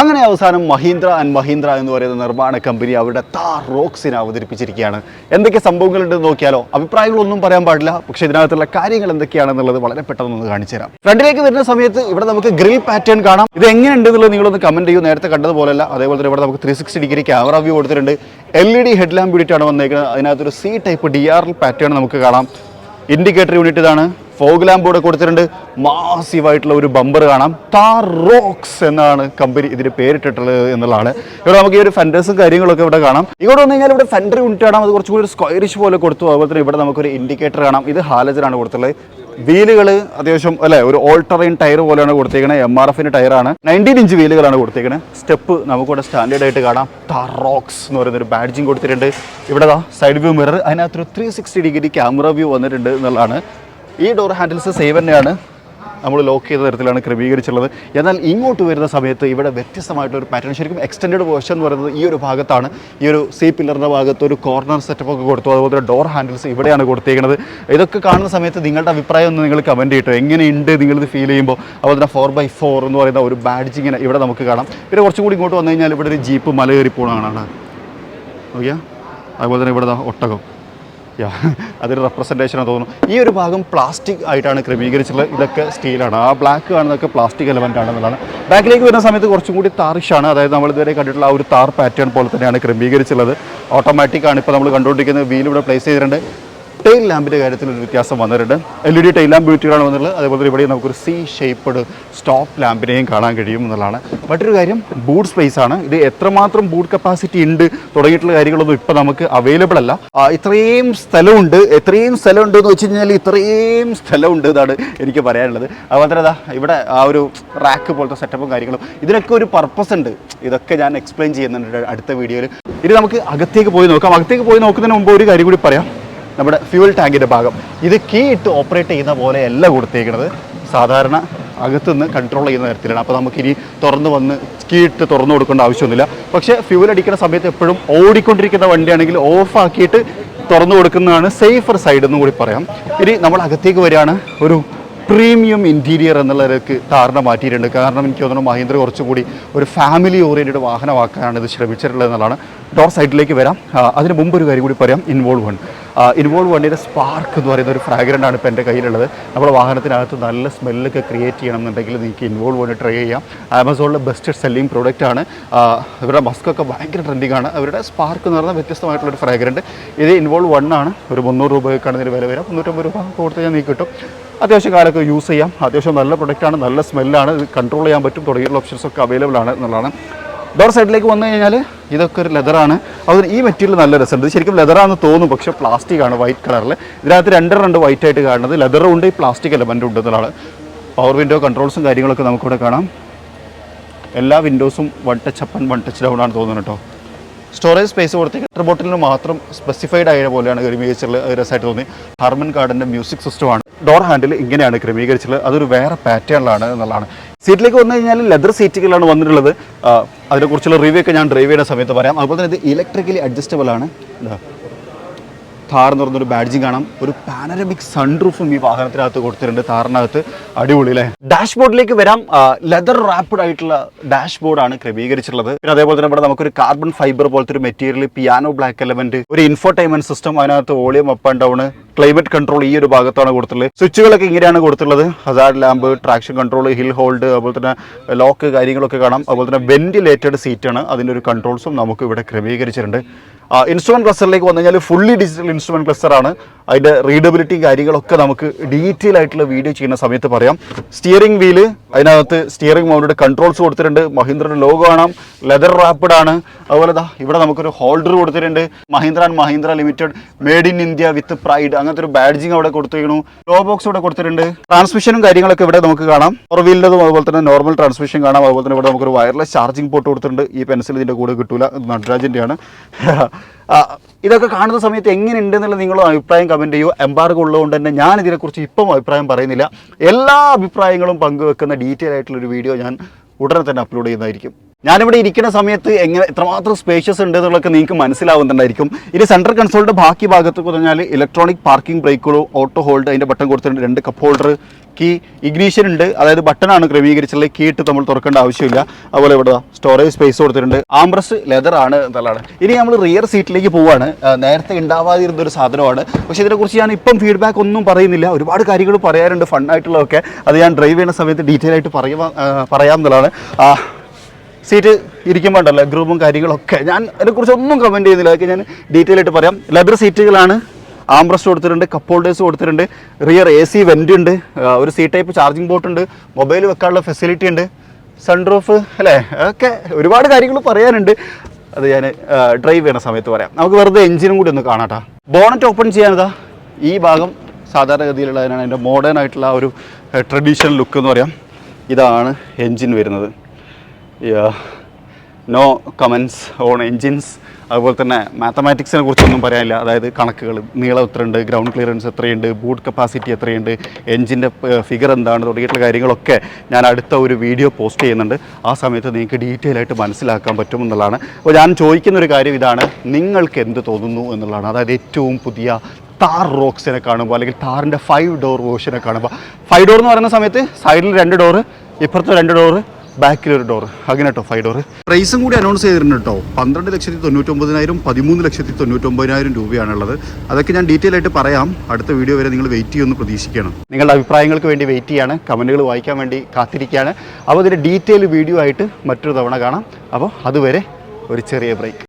അങ്ങനെ അവസാനം മഹീന്ദ്ര ആൻഡ് മഹീന്ദ്ര എന്ന് പറയുന്ന നിർമ്മാണ കമ്പനി അവരുടെ താർ റോക്സിനെ അവതരിപ്പിച്ചിരിക്കുകയാണ്. എന്തൊക്കെ സംഭവങ്ങളുണ്ടെന്ന് നോക്കിയാലോ? അഭിപ്രായങ്ങളൊന്നും പറയാൻ പാടില്ല. പക്ഷേ ഇതിനകത്തുള്ള കാര്യങ്ങൾ എന്തൊക്കെയാണെന്നുള്ളത് വളരെ പെട്ടെന്ന് കാണിച്ചു തരാം. ഫ്രണ്ടിലേക്ക് വരുന്ന സമയത്ത് ഇവിടെ നമുക്ക് ഗ്രിൽ പാറ്റേൺ കാണാം. ഇത് എങ്ങനെയുണ്ട് എന്നുള്ളത് നിങ്ങളൊന്ന് കമന്റ് ചെയ്യൂ. നേരത്തെ കണ്ടതുപോലല്ല. അതേപോലെ തന്നെ ഇവിടെ നമുക്ക് three sixty degree camera view കൊടുത്തിട്ടുണ്ട്. L E D head lamp unit ആണ് വന്നേക്കുന്നത്. അതിനകത്തൊരു C type D R pattern നമുക്ക് കാണാം. ഇൻഡിക്കേറ്റർ യൂണിറ്റ് ഇതാണ്. ഫോഗ് ലാമ്പ് കൂടെ കൊടുത്തിട്ടുണ്ട്. മാസീവ് ആയിട്ടുള്ള ഒരു ബമ്പർ കാണാം. താർ റോക്സ് എന്നാണ് കമ്പനി ഇതിന് പേരിട്ടിട്ടുള്ളത് എന്നുള്ളതാണ്. ഇവിടെ നമുക്ക് ഈ ഒരു ഫെൻഡേഴ്സും കാര്യങ്ങളൊക്കെ ഇവിടെ കാണാം. ഇവിടെ വന്നു കഴിഞ്ഞാൽ ഇവിടെ ഫെൻഡർ യൂണിറ്റ് കാണാം. അത് കുറച്ചുകൂടി ഒരു സ്ക്വയറിഷ് പോലെ കൊടുത്തു. അതുപോലെ തന്നെ ഇവിടെ നമുക്കൊരു ഇൻഡിക്കേറ്റർ കാണാം. ഇത് ഹാലജറാണ് കൊടുത്തുള്ളത് വീലുകൾ അത്യാവശ്യം അല്ലെ ഒരു ഓൾട്ടറൈൻ ടയർ പോലെയാണ് കൊടുത്തേക്കുന്നത് എം ആർ എഫിന്റെ ടയറാണ് നയന്റീൻ ഇഞ്ച് വീലുകളാണ് കൊടുത്തേക്കുന്നത് സ്റ്റെപ്പ് നമുക്കിവിടെ സ്റ്റാൻഡേർഡ് ആയിട്ട് കാണാം. റോക്സ് എന്ന് പറയുന്ന ഒരു ബാഡ്ജിങ് കൊടുത്തിട്ടുണ്ട്. ഇവിടെ സൈഡ് വ്യൂ മിറർ അതിനകത്തൊരു three sixty degree camera view വന്നിട്ടുണ്ട് എന്നുള്ളതാണ്. ഈ ഡോർ ഹാൻഡിൽസ് സേവ് തന്നെയാണ് നമ്മൾ ലോക്ക് ചെയ്ത തരത്തിലാണ് ക്രമീകരിച്ചുള്ളത് എന്നാൽ ഇങ്ങോട്ട് വരുന്ന സമയത്ത് ഇവിടെ വ്യത്യസ്തമായിട്ടുള്ള ഒരു പാറ്റേൺ ശരിക്കും എക്സ്റ്റൻഡ് പോർഷൻ എന്ന് പറയുന്നത് ഈ ഒരു ഭാഗത്താണ്. ഈ ഒരു സി പില്ലറിന്റെ ഭാഗത്ത് ഒരു കോർണർ സെറ്റപ്പ് ഒക്കെ കൊടുത്തു. അതുപോലെ ഡോർ ഹാൻഡിൽസ് ഇവിടെയാണ് കൊടുത്തേക്കുന്നത് ഇതൊക്കെ കാണുന്ന സമയത്ത് നിങ്ങളുടെ അഭിപ്രായം ഒന്ന് നിങ്ങൾ കമന്റ് ചെയ്യട്ടോ എങ്ങനെയുണ്ട് നിങ്ങളിത് ഫീൽ ചെയ്യുമ്പോൾ? അതുപോലെ തന്നെ ഫോർ ബൈ ഫോർ എന്ന് പറയുന്ന ഒരു ബാഡ്ജ് ഇങ്ങനെ ഇവിടെ നമുക്ക് കാണാം. പിന്നെ കുറച്ചും കൂടി ഇങ്ങോട്ട് വന്നു കഴിഞ്ഞാൽ ഇവിടെ ഒരു ജീപ്പ് മല കയറി ഓക്കെ അതുപോലെ തന്നെ ഇവിടെ ഒട്ടകം. യാ അതൊരു റെപ്രസെന്റേഷനാണ് തോന്നുന്നു. ഈ ഒരു ഭാഗം പ്ലാസ്റ്റിക് ആയിട്ടാണ് ക്രമീകരിച്ചിട്ടുള്ളത് ഇതൊക്കെ സ്റ്റീലാണ് ആ ബ്ലാക്ക് കാണുന്നതൊക്കെ പ്ലാസ്റ്റിക് എലമെന്റ് ആണെന്നുള്ളതാണ് ബാക്കിലേക്ക് വരുന്ന സമയത്ത് കുറച്ചും കൂടി താറിഷാണ് അതായത് നമ്മൾ ഇതുവരെ കണ്ടിട്ടുള്ള ആ ഒരു താർ പാറ്റേൺ പോലെ തന്നെയാണ് ക്രമീകരിച്ചുള്ളത് ഓട്ടോമാറ്റിക്കാണ് ഇപ്പോൾ നമ്മൾ കണ്ടുകൊണ്ടിരിക്കുന്നത് വീൽ ഇവിടെ പ്ലേസ് ചെയ്തിട്ടുണ്ട്. ടെയിൽ ലാമ്പിന്റെ കാര്യത്തിൽ ഒരു വ്യത്യാസം വന്നിട്ടുണ്ട്. L E D tail lamp ബ്യൂട്ടികളാണ് വന്നിട്ടുള്ളത്. അതേപോലെ ഇവിടെ നമുക്കൊരു സി ഷേപ്പഡ് സ്റ്റോപ്പ് ലാമ്പിനെയും കാണാൻ കഴിയും എന്നുള്ളതാണ്. മറ്റൊരു കാര്യം ബൂട്ട് സ്പേസ് ആണ്. ഇത് എത്രമാത്രം ബൂട്ട് കപ്പാസിറ്റി ഉണ്ട് തുടങ്ങിയിട്ടുള്ള കാര്യങ്ങളൊന്നും ഇപ്പോൾ നമുക്ക് അവൈലബിൾ അല്ല. ഇത്രയും സ്ഥലമുണ്ട്. എത്രയും സ്ഥലമുണ്ട് എന്ന് വെച്ച് കഴിഞ്ഞാൽ ഇത്രയും സ്ഥലമുണ്ട് എന്നാണ് എനിക്ക് പറയാനുള്ളത്. അതുപോലെ ദാ ഇവിടെ ആ ഒരു റാക്ക് പോലത്തെ സെറ്റപ്പും കാര്യങ്ങളും. ഇതിനൊക്കെ ഒരു പർപ്പസ് ഉണ്ട്. ഇതൊക്കെ ഞാൻ എക്സ്പ്ലെയിൻ ചെയ്യുന്നുണ്ട് അടുത്ത വീഡിയോയിൽ ഇനി നമുക്ക് അകത്തേക്ക് പോയി നോക്കാം. അകത്തേക്ക് പോയി നോക്കുന്നതിന് മുമ്പ് ഒരു കാര്യം കൂടി പറയാം. നമ്മുടെ ഫ്യൂൽ ടാങ്കിന്റെ ഭാഗം. ഇത് കീ ഇട്ട് ഓപ്പറേറ്റ് ചെയ്യുന്ന പോലെയല്ല കൊടുത്തേക്കുന്നത് സാധാരണ അകത്തുനിന്ന് കൺട്രോൾ ചെയ്യുന്ന തരത്തിലാണ്. അപ്പോൾ നമുക്കിനി തുറന്ന് വന്ന് കീ ഇട്ട് തുറന്നു കൊടുക്കേണ്ട ആവശ്യമൊന്നുമില്ല. പക്ഷേ ഫ്യൂൽ അടിക്കുന്ന സമയത്ത് എപ്പോഴും ഓടിക്കൊണ്ടിരിക്കുന്ന വണ്ടിയാണെങ്കിൽ ഓഫാക്കിയിട്ട് തുറന്നു കൊടുക്കുന്നതാണ് സേഫർ സൈഡ് എന്നും കൂടി പറയാം. ഇനി നമ്മൾ അകത്തേക്ക് വരികയാണ്. ഒരു പ്രീമിയം ഇന്റീരിയർ എന്നുള്ളതിലേക്ക് ധാരണ മാറ്റിയിട്ടുണ്ട്. കാരണം എനിക്ക് തോന്നുന്നു മഹീന്ദ്ര കുറച്ചുകൂടി ഒരു ഫാമിലി ഓറിയന്റഡ് വാഹനമാക്കാനാണ് ഇത് ശ്രമിച്ചിട്ടുള്ളത് എന്നുള്ളതാണ്. ഡോർ സൈഡിലേക്ക് വരാം. അതിന് മുമ്പ് ഒരു കാര്യം കൂടി പറയാം. ഇൻവോൾവ് വൺ ഇൻവോൾവ് വണ്ണിന്റെ സ്പാർക്ക് എന്ന് പറയുന്ന ഒരു ആണ് ഇപ്പോൾ എന്റെ കയ്യിലുള്ളത്. നമ്മുടെ വാഹനത്തിനകത്ത് നല്ല സ്മെല്ലൊക്കെ ക്രിയേറ്റ് ചെയ്യണം എന്നുണ്ടെങ്കിൽ നിങ്ങൾക്ക് ഇൻവോൾവ് വൺ ട്രൈ ചെയ്യാം. ആമസോണിലെ ബെസ്റ്റ് സെല്ലിംഗ് പ്രോഡക്റ്റ് ആണ്. അവരുടെ ഇവരുടെ മസ്കൊക്കെ ഭയങ്കര ട്രെൻഡിങ് ആണ്. അവരുടെ സ്പാർക്ക് എന്ന് പറഞ്ഞാൽ വ്യത്യസ്തമായിട്ടുള്ളൊരു ഫ്രാഗ്രന്റ് ഇത് ഇൻവോൾവ് വൺ ആണ്. ഒരു മുന്നൂറ് രൂപയ്ക്കാണ് ഇതിന് വില വരാം മുന്നൂറ്റമ്പത് രൂപ കൊടുത്ത് ഞാൻ നീ കിട്ടും. അത്യാവശ്യം കാലമൊക്കെ യൂസ് ചെയ്യാം. അത്യാവശ്യം നല്ല പ്രൊഡക്റ്റാണ് നല്ല സ്മെല്ലാണ് ഇത് കൺട്രോൾ ചെയ്യാൻ പറ്റും തുടങ്ങിയുള്ള ഓപ്ഷൻസ് ഒക്കെ അവൈലബിൾ ആണ് എന്നുള്ളതാണ്. ഡോർ സൈഡിലേക്ക് വന്നു കഴിഞ്ഞാൽ ഇതൊക്കെ ഒരു ലെതറാണ് അതുപോലെ ഈ മെറ്റീരിയൽ നല്ല രസമുണ്ട്. ശരിക്കും ലെതറാണെന്ന് തോന്നും പക്ഷേ പ്ലാസ്റ്റിക് ആണ് വൈറ്റ് കളറിൽ ഇതിനകത്ത് രണ്ടെണ്ണം രണ്ട് വൈറ്റ് ആയിട്ട് കാണുന്നത് ലെതറും ഉണ്ട് ഈ പ്ലാസ്റ്റിക് എലമെന്റും ഉണ്ട് എന്നുള്ളതാണ്. പവർ വിൻഡോ കൺട്രോൾസും കാര്യങ്ങളൊക്കെ നമുക്കിവിടെ കാണാം. എല്ലാ വിൻഡോസും one touch up and one touch down ആണ് തോന്നുന്നത് കേട്ടോ. സ്റ്റോറേജ് സ്പേസ് കൊടുത്ത് വാട്ടർ ബോട്ടിലിന് മാത്രം സ്പെസിഫൈഡ് ആയ പോലെയാണ് ക്രമീകരിച്ചിട്ടുള്ളത്. അത് രസമായിട്ട് തോന്നി. ഹാർമൻ കാർഡിന്റെ മ്യൂസിക് സിസ്റ്റമാണ് ഡോർ ഹാൻഡിൽ ഇങ്ങനെയാണ് ക്രമീകരിച്ചിട്ടുള്ളത്. അതൊരു വേറെ പാറ്റേണിലാണ് എന്നുള്ളതാണ്. സീറ്റിലേക്ക് വന്നു കഴിഞ്ഞാൽ ലെതർ സീറ്റുകളാണ് വന്നിട്ടുള്ളത്. അതിനെക്കുറിച്ചുള്ള റിവ്യൂ ഒക്കെ ഞാൻ ഡ്രൈവ് ചെയ്യുന്ന സമയത്ത് പറയാം. അതുപോലെ തന്നെ ഇത് ഇലക്ട്രിക്കലി അഡ്ജസ്റ്റബിൾ ആണ്. താർ എന്ന് പറഞ്ഞൊരു ബാഡ്ജിങ് കാണാം. ഒരു പാനറമിക് സൺറൂഫും ഈ വാഹനത്തിനകത്ത് കൊടുത്തിട്ടുണ്ട് താറിനകത്ത് അടിപൊളി അല്ലേ? ഡാഷ്ബോർഡിലേക്ക് വരാം. ലെതർ റാപ്പിഡ് ആയിട്ടുള്ള ഡാഷ്ബോർഡാണ് ക്രമീകരിച്ചിട്ടുള്ളത്. പിന്നെ അതേപോലെ തന്നെ ഇവിടെ നമുക്കൊരു കാർബൺ ഫൈബർ പോലത്തെ ഒരു മെറ്റീരിയൽ പിയാനോ ബ്ലാക്ക് എലമെന്റ് ഒരു ഇൻഫോർടൈൻമെന്റ് സിസ്റ്റം അതിനകത്ത് volume up and down climate control ഈ ഒരു ഭാഗത്താണ് കൊടുത്തിട്ടുള്ളത്. സ്വിച്ചുകളൊക്കെ ഇങ്ങനെയാണ് കൊടുത്തിട്ടുള്ളത്. Hazard lamp traction control hill hold അതുപോലെ തന്നെ ലോക്ക് കാര്യങ്ങളൊക്കെ കാണാം. അതുപോലെ തന്നെ വെന്റിലേറ്റഡ് സീറ്റാണ് അതിന്റെ ഒരു കൺട്രോൾസും നമുക്ക് ഇവിടെ ക്രമീകരിച്ചിട്ടുണ്ട്. ഇൻസ്ട്രുമെന്റ് ക്ലസ്റ്ററിലേക്ക് വന്നു കഴിഞ്ഞാൽ ഫുള്ളി ഡിജിറ്റൽ ഇൻസ്ട്രുമെന്റ് ക്ലസ്റ്റർ ആണ് അതിന്റെ റീഡബിലിറ്റി കാര്യങ്ങളൊക്കെ നമുക്ക് ഡീറ്റെയിൽ ആയിട്ടുള്ള വീഡിയോ ചെയ്യുന്ന സമയത്ത് പറയാം. സ്റ്റിയറിംഗ് വീൽ അതിനകത്ത് സ്റ്റിയറിംഗ് മൗണ്ടിയുടെ കൺട്രോൾസ് കൊടുത്തിട്ടുണ്ട്. മഹീന്ദ്രയുടെ ലോഗോ കാണാം. ലെതർ റാപ്പിഡ് ആണ്. അതുപോലെ ദാ ഇവിടെ നമുക്കൊരു ഹോൾഡർ കൊടുത്തിട്ടുണ്ട്. Mahindra and Mahindra limited made in India with pride. അങ്ങനത്തെ ഒരു ബാഡ്ജിങ് അവിടെ കൊടുത്തിരിക്കുന്നു. ലോ ബോക്സ് ഇവിടെ കൊടുത്തിട്ടുണ്ട്. ട്രാൻസ്മിഷനും കാര്യങ്ങളൊക്കെ ഇവിടെ നമുക്ക് കാണാം. ഫോർ വീലിന്റെതും അതുപോലെ തന്നെ നോർമൽ ട്രാൻസ്മിഷൻ കാണാം. അതുപോലെ തന്നെ ഇവിടെ നമുക്കൊരു വയർലെസ് ചാർജിംഗ് പോർട്ട് കൊടുത്തിട്ടുണ്ട്. ഈ പെൻസിൽ ഇതിന്റെ കൂടെ കിട്ടൂല. നട്രാജിന്റെയാണ് ഇതൊക്കെ കാണുന്ന സമയത്ത് എങ്ങനെയുണ്ട് എന്നുള്ള അഭിപ്രായം കമന്റ് ചെയ്യൂ. എംബാർഗോ ഉള്ളതുകൊണ്ട് തന്നെ ഞാൻ ഇതിനെക്കുറിച്ച് ഇപ്പം അഭിപ്രായം പറയുന്നില്ല. എല്ലാ അഭിപ്രായങ്ങളും പങ്കുവെക്കുന്ന ഡീറ്റെയിൽ ആയിട്ടുള്ളൊരു വീഡിയോ ഞാൻ ഉടനെ തന്നെ അപ്ലോഡ് ചെയ്യുന്നതായിരിക്കും. ഞാനിവിടെ ഇരിക്കുന്ന സമയത്ത് എങ്ങനെ എത്രമാത്രം സ്പേഷ്യസ് ഉണ്ട് എന്നുള്ളതൊക്കെ നിങ്ങൾക്ക് മനസ്സിലാവുന്നുണ്ടായിരിക്കും. ഇനി സെൻട്രൽ കൺസോളിന്റെ ബാക്കി ഭാഗത്ത് പറഞ്ഞാൽ ഇലക്ട്രോണിക് പാർക്കിംഗ് ബ്രേക്കുകളും ഓട്ടോ ഹോൾഡ് അതിന്റെ ബട്ടൺ കൊടുത്തിട്ടുണ്ട്. രണ്ട് കപ്പ് ഹോൾഡർ കീ ഇഗ്നീഷൻ ഉണ്ട്. അതായത് ബട്ടണാണ് ക്രമീകരിച്ചുള്ളത് കീ ഇട്ട് നമ്മൾ തുറക്കേണ്ട ആവശ്യമില്ല. അതുപോലെ ഇവിടെ സ്റ്റോറേജ് സ്പേസ് കൊടുത്തിട്ടുണ്ട്. ആംബ്രസ് ലെതർ ആണ് എന്നുള്ളതാണ്. ഇനി നമ്മൾ റിയർ സീറ്റിലേക്ക് പോവാണ്. നേരത്തെ ഉണ്ടാവാതിരുന്ന ഒരു സാധനമാണ്. പക്ഷേ ഇതിനെക്കുറിച്ച് ഞാൻ ഇപ്പം ഫീഡ്ബാക്ക് ഒന്നും പറയുന്നില്ല. ഒരുപാട് കാര്യങ്ങൾ പറയാറുണ്ട്. ഫണ്ണായിട്ടുള്ളതൊക്കെ അത് ഞാൻ ഡ്രൈവ് ചെയ്യുന്ന സമയത്ത് ഡീറ്റെയിൽ ആയിട്ട് പറയുക പറയാം എന്നുള്ളതാണ്. ആ, സീറ്റ് ഇരിക്കുമ്പോൾ ഉണ്ടല്ലോ ഗ്രൂപ്പും കാര്യങ്ങളൊക്കെ. ഞാൻ അതിനെക്കുറിച്ച് ഒന്നും കമന്റ് ചെയ്യുന്നില്ല. അതൊക്കെ ഞാൻ ഡീറ്റെയിൽ ആയിട്ട് പറയാം. ലെതർ സീറ്റുകളാണ് ആംബ്രസ്റ്റ് കൊടുത്തിട്ടുണ്ട് കപ്പ് ഹോൾഡേഴ്സ് കൊടുത്തിട്ടുണ്ട് റിയർ എ സി വെന്റ് ഉണ്ട് ഒരു സീ ടൈപ്പ് ചാർജിങ് പോർട്ട് ഉണ്ട് മൊബൈൽ വെക്കാനുള്ള ഫെസിലിറ്റി ഉണ്ട് സൺറൂഫ് അല്ലേ? ഒക്കെ ഒരുപാട് കാര്യങ്ങൾ പറയാനുണ്ട്. അത് ഞാൻ ഡ്രൈവ് ചെയ്യുന്ന സമയത്ത് പറയാം. നമുക്ക് വെറുതെ എഞ്ചിനും കൂടി ഒന്ന് കാണാട്ടാ. ബോണറ്റ് ഓപ്പൺ ചെയ്യാനതാ. ഈ ഭാഗം സാധാരണഗതിയിലുള്ളതിനാണ് എന്റെ മോഡേൺ ആയിട്ടുള്ള ഒരു ട്രഡീഷണൽ ലുക്ക് എന്ന് പറയാം. ഇതാണ് എൻജിൻ വരുന്നത്. നോ കമൻസ് ഓൺ എൻജിൻസ് അതുപോലെ തന്നെ മാത്തമാറ്റിക്സിനെ കുറിച്ചൊന്നും പറയാനില്ല. അതായത് കണക്കുകൾ നീളം എത്രയുണ്ട് ഗ്രൗണ്ട് ക്ലിയറൻസ് എത്രയുണ്ട് ബൂട്ട് കപ്പാസിറ്റി എത്രയുണ്ട് എൻജിന്റെ ഫിഗർ എന്താണ് തുടങ്ങിയിട്ടുള്ള കാര്യങ്ങളൊക്കെ ഞാൻ അടുത്ത ഒരു വീഡിയോ പോസ്റ്റ് ചെയ്യുന്നുണ്ട്. ആ സമയത്ത് നിങ്ങൾക്ക് ഡീറ്റെയിൽ ആയിട്ട് മനസ്സിലാക്കാൻ പറ്റും എന്നുള്ളതാണ്. അപ്പോൾ ഞാൻ ചോദിക്കുന്ന ഒരു കാര്യം ഇതാണ്. നിങ്ങൾക്ക് എന്ത് തോന്നുന്നു എന്നുള്ളതാണ്. അതായത് ഏറ്റവും പുതിയ താർ റോക്സിനെ കാണുമ്പോൾ അല്ലെങ്കിൽ താറിന്റെ ഫൈവ് ഡോർ വേർഷനെ കാണുമ്പോൾ ഫൈവ് ഡോർ എന്ന് പറയുന്ന സമയത്ത് സൈഡിൽ രണ്ട് ഡോറ് ഇപ്പുറത്ത് രണ്ട് ഡോറ് ബാക്കിൽ ഒരു ഡോർ അങ്ങനെ കേട്ടോ ഫൈവ് ഡോർ പ്രൈസും കൂടി അനൗൺസ് ചെയ്തിട്ടുണ്ട് കേട്ടോ പന്ത്രണ്ട് ലക്ഷത്തി തൊണ്ണൂറ്റൊമ്പതിനായിരം പതിമൂന്ന് ലക്ഷത്തി തൊണ്ണൂറ്റൊമ്പതിനായിരം രൂപയാണുള്ളത് അതൊക്കെ ഞാൻ ഡീറ്റെയിൽ ആയിട്ട് പറയാം. അടുത്ത വീഡിയോ വരെ നിങ്ങൾ വെയിറ്റ് ചെയ്യുമെന്ന് പ്രതീക്ഷിക്കണം. നിങ്ങളുടെ അഭിപ്രായങ്ങൾക്ക് വേണ്ടി വെയിറ്റ് ചെയ്യാണ്. കമന്റുകൾ വായിക്കാൻ വേണ്ടി കാത്തിരിക്കുകയാണ്. അപ്പോൾ ഇതിന്റെ ഡീറ്റെയിൽ വീഡിയോ ആയിട്ട് മറ്റൊരു തവണ കാണാം. അപ്പോൾ അതുവരെ ഒരു ചെറിയ ബ്രേക്ക്